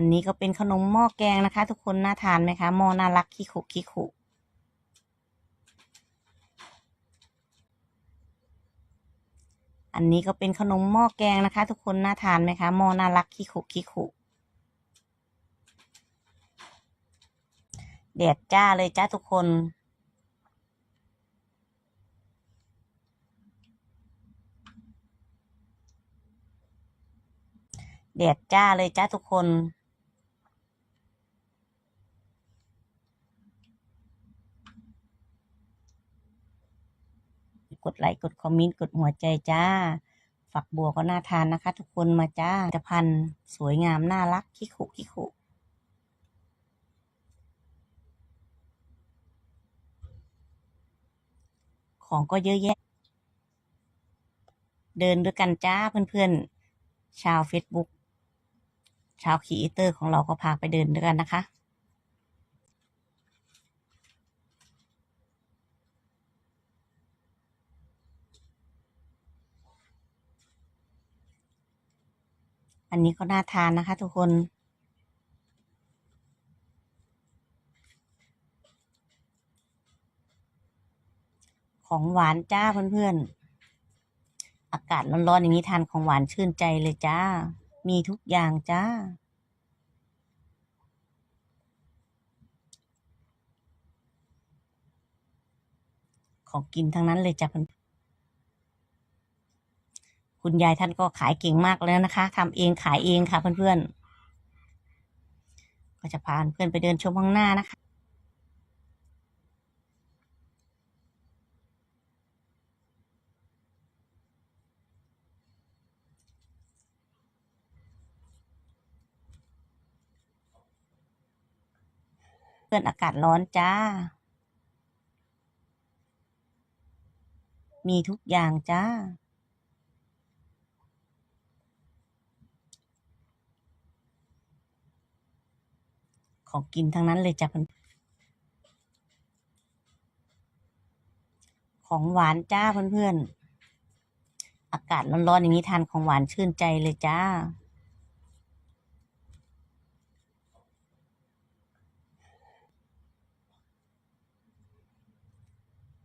อันนี้ก็เป็นขนมหม้อแกงนะคะ ทุกคนน่าทานไหมคะหม้อน่ารักคิคุคิคุอันนี้ก็เป็นขนมหม้อแกงนะคะ ทุกคนน่าทานไหมคะหม้อน่ารักคิคุคิคุแดดจ้าเลยจ้าทุกคนแดดจ้าเลยจ้าทุกคน กดไลค์กดคอมเมนต์กดหัวใจจ้า ฝักบัวก็น่าทานนะคะ ทุกคนมาจ้าผลิตภัณฑ์สวยงามน่ารักคิคุคิคุของก็เยอะแยะ เดินด้วยกันจ้าเพื่อนๆ ชาว Facebook ชาวคีเตอร์ของเราก็พาไปเดินด้วยกันนะคะ อันนี้ก็น่าทานนะคะทุกคน ของหวานจ้าเพื่อนๆ อากาศร้อนๆอย่างนี้ทานของหวานชื่นใจเลยจ้า มีทุกอย่างจ้าของกินทั้งนั้นเลยจ้ะเพื่อน คุณยายท่านก็ขายเก่งมากแล้วนะคะทำเองขายเองค่ะเพื่อนๆ ก็จะพาเพื่อนไปเดินชมข้างหน้านะคะเพื่อนอากาศร้อนจ้า มีทุกอย่างจ้า ของกินทั้งนั้นเลยจ้ะเพื่อนของหวานจ้าเพื่อนๆ อากาศร้อนๆอย่างนี้ทานของหวานชื่นใจเลยจ้า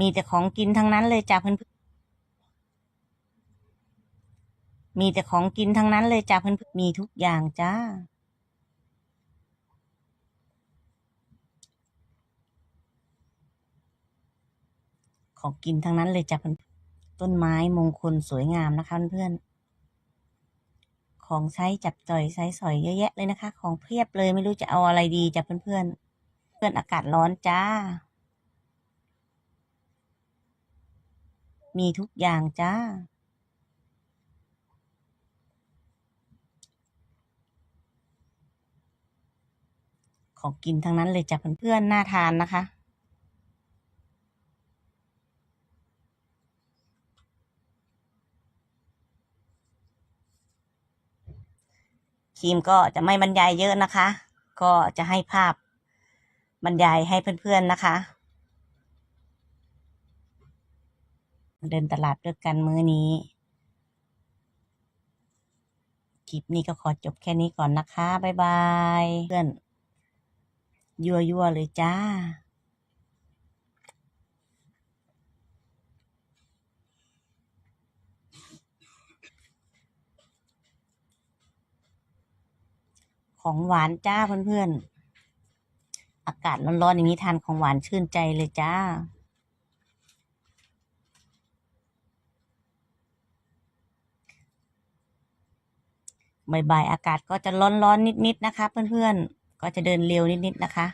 มีแต่ของกินทั้งนั้นเลยจ้ะเพื่อนๆ มีแต่ของกินทั้งนั้นเลยจ้ะเพื่อนๆ มีทุกอย่างจ้า ของกินทั้งนั้นเลยจ้ะเพื่อนต้นไม้มงคลสวยงามนะคะเพื่อนของใช้จับจ่อยใช้สอยเยอะแยะเลยนะคะ ของเพียบเลยไม่รู้จะเอาอะไรดีจ้ะเพื่อนๆเพื่อนอากาศร้อนจ้า มีทุกอย่างจ้า ของกินทั้งนั้นเลยจ้ะเพื่อนๆน่าทานนะคะ ครีมก็จะไม่บรรยายเยอะนะคะ ก็จะให้ภาพบรรยายให้เพื่อนๆนะคะ เดินตลาดด้วยกันมื้อนี้คลิปนี้ก็ขอจบแค่นี้ก่อนนะคะ บ๊ายบาย เพื่อน ยั่วยั่วๆเลยจ้า ของหวานจ้าเพื่อนๆ อากาศร้อนๆอย่างนี้ทานของหวานชื่นใจเลยจ้า บ่ายๆอากาศก็จะร้อนๆนิดๆนะคะ เพื่อนๆ ก็จะเดินเร็วนิดๆนะคะ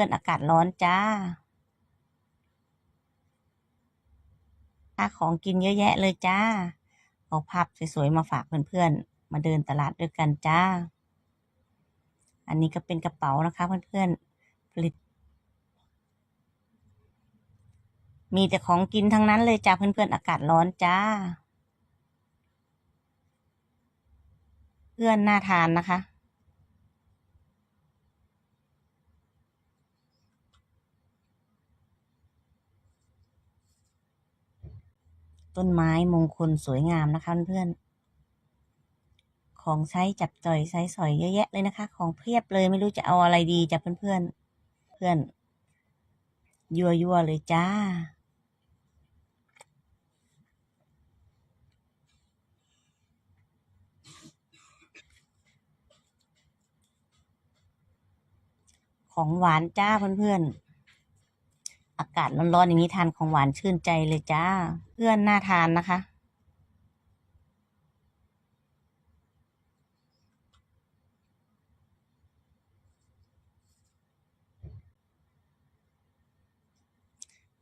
เพื่อนอากาศร้อนจ้าหาของกินเยอะแยะเลยจ้า เอาภาพสวยๆมาฝากเพื่อนๆ มาเดินตลาดด้วยกันจ้า อันนี้ก็เป็นกระเป๋านะคะเพื่อนๆ ผลิต มีแต่ของกินทั้งนั้นเลยจ้าเพื่อนๆ อากาศร้อนจ้า เพื่อนน่าทานนะคะ ต้นไม้มงคลสวยงามนะคะเพื่อนของใช้จับจ่อยใช้สอยเยอะแยะเลยนะคะ ของเพียบเลยไม่รู้จะเอาอะไรดีจ้ะเพื่อนๆเพื่อนยัวยัวเลยจ้า ของหวานจ้าเพื่อนๆ อากาศร้อนๆอย่างนี้ทานของหวานชื่นใจเลยจ้า เพื่อนน่าทานนะคะ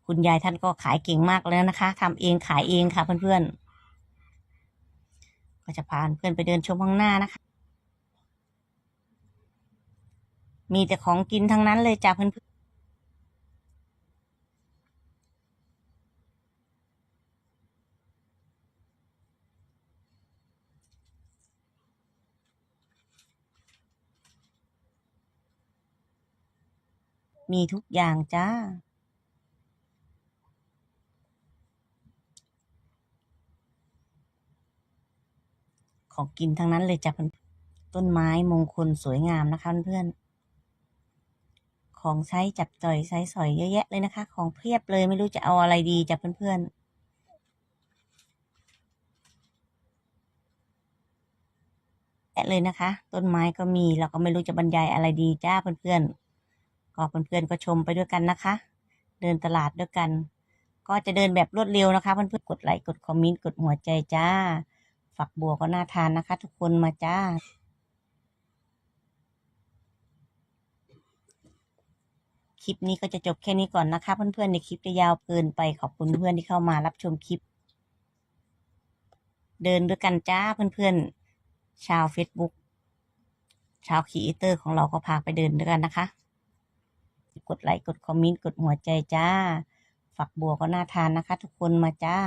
คุณยายท่านก็ขายเก่งมากแล้วนะคะทำเองขายเองค่ะเพื่อนๆ ก็จะพาเพื่อนไปเดินชมข้างหน้านะคะ มีแต่ของกินทั้งนั้นเลยจ้าเพื่อนๆ มีทุกอย่างจ้า ของกินทั้งนั้นเลยจ้ะเพื่อนต้นไม้มงคลสวยงามนะคะเพื่อนของใช้จับจ่อยใช้สอยเยอะแยะเลยนะคะ ของเพียบเลยไม่รู้จะเอาอะไรดีจ้ะเพื่อนๆแยะเลยนะคะ ต้นไม้ก็มีเราก็ไม่รู้จะบรรยายอะไรดีจ้าเพื่อนๆ ก็เพื่อนๆก็ชมไปด้วยกันนะคะ เดินตลาดด้วยกัน ก็จะเดินแบบรวดเร็วนะคะ เพื่อนๆกดไลค์กดคอมเมนต์กดหัวใจจ้า ฝักบัวก็น่าทานนะคะ ทุกคนมาจ้าคลิปนี้ก็จะจบแค่นี้ก่อนนะคะ เพื่อนๆในคลิปจะยาวเกินไปขอบคุณเพื่อนที่เข้ามารับชมคลิป เดินด้วยกันจ้าเพื่อนๆชาว Facebook ชาวคีเตอร์ของเราก็พาไปเดินด้วยกันนะคะ กดไลค์กดคอมเมนต์กดหัวใจจ้า ฝักบัวก็น่าทานนะคะ ทุกคนมาจ้า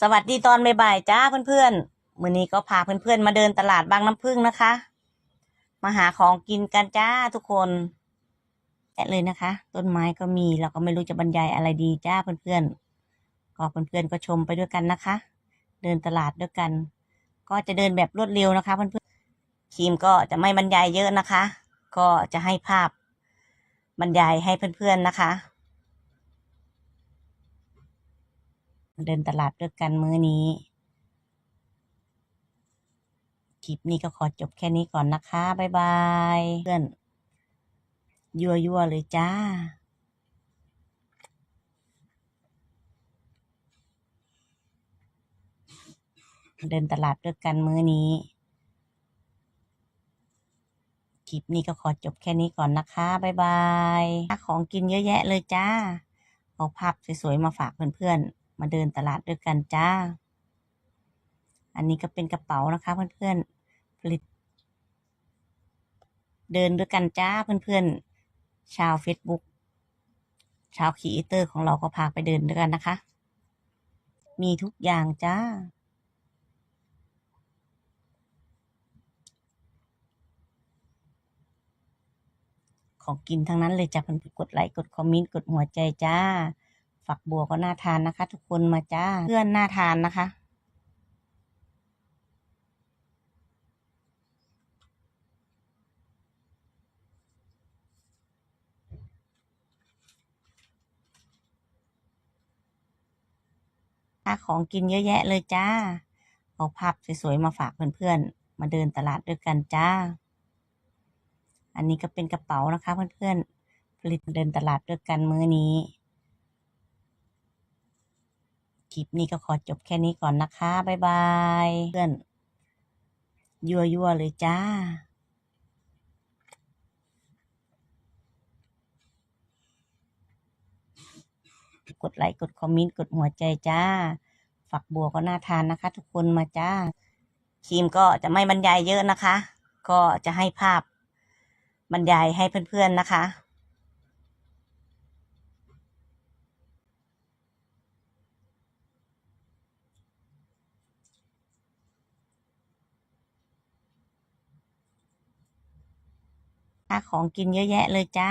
สวัสดีตอนบ่ายๆจ้าเพื่อนๆมื้อนี้ก็พาเพื่อนๆมาเดินตลาดบางน้ำพึ่งนะคะ มาหาของกินกันจ้าทุกคนแอะเลยนะคะ ต้นไม้ก็มีเราก็ไม่รู้จะบรรยายอะไรดีจ้าเพื่อนๆก็เพื่อนๆก็ชมไปด้วยกันนะคะ เดินตลาดด้วยกัน ก็จะเดินแบบรวดเร็วนะคะเพื่อนๆครีมก็จะไม่บรรยายเยอะนะคะ ก็จะให้ภาพ บรรยายให้เพื่อนๆนะคะ เดินตลาดด้วยกันมื้อนี้ คลิปนี้ก็ขอจบแค่นี้ก่อนนะคะ บ๊ายบาย เพื่อน ยัวยัวเลยจ้าเดินตลาดด้วยกันมื้อนี้ คลิปนี้ก็ขอจบแค่นี้ก่อนนะคะ บ๊ายบาย ของกินเยอะแยะเลยจ้า เอาภาพสวยๆมาฝากเพื่อนๆ มาเดินตลาดด้วยกันจ้า อันนี้ก็เป็นกระเป๋านะคะเพื่อนๆผลิต เดินด้วยกันจ้าเพื่อนๆ ชาว Facebook ชาวคีเตอร์ของเราก็พาไปเดินด้วยกันนะคะ มีทุกอย่างจ้า ของกินทั้งนั้นเลยจ้ะเพื่อนๆกดไลค์กดคอมเมนต์กดหัวใจจ้า ฝักบัวก็น่าทานนะคะ ทุกคนมาจ้าเพื่อนน่าทานนะคะของกินเยอะแยะเลยจ้า เอาภาพสวยๆมาฝากเพื่อนๆ มาเดินตลาดด้วยกันจ้า อันนี้ก็เป็นกระเป๋านะคะเพื่อนๆผลิตเดินตลาดด้วยกันมื้อนี้ คลิปนี้ก็ขอจบแค่นี้ก่อนนะคะ บ๊ายบาย เพื่อน ยัวยัวเลยจ้ากดไลค์กดคอมเมนต์กดหัวใจจ้า ฝักบัวก็น่าทานนะคะ ทุกคนมาจ้าครีมก็จะไม่บรรยายเยอะนะคะ ก็จะให้ภาพ บรรยายให้เพื่อนๆนะคะของกินเยอะแยะเลยจ้า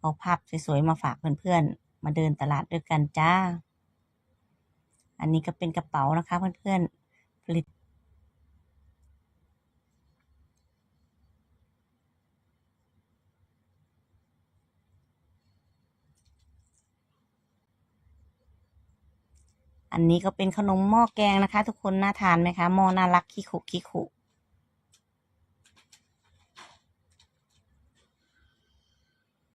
เอาภาพสวยๆมาฝากเพื่อนๆ มาเดินตลาดด้วยกันจ้า อันนี้ก็เป็นกระเป๋านะคะเพื่อนๆ ผลิต อันนี้ก็เป็นขนมหม้อแกงนะคะ ทุกคนน่าทานไหมคะหม้อน่ารักขี้ขุขี้ขุ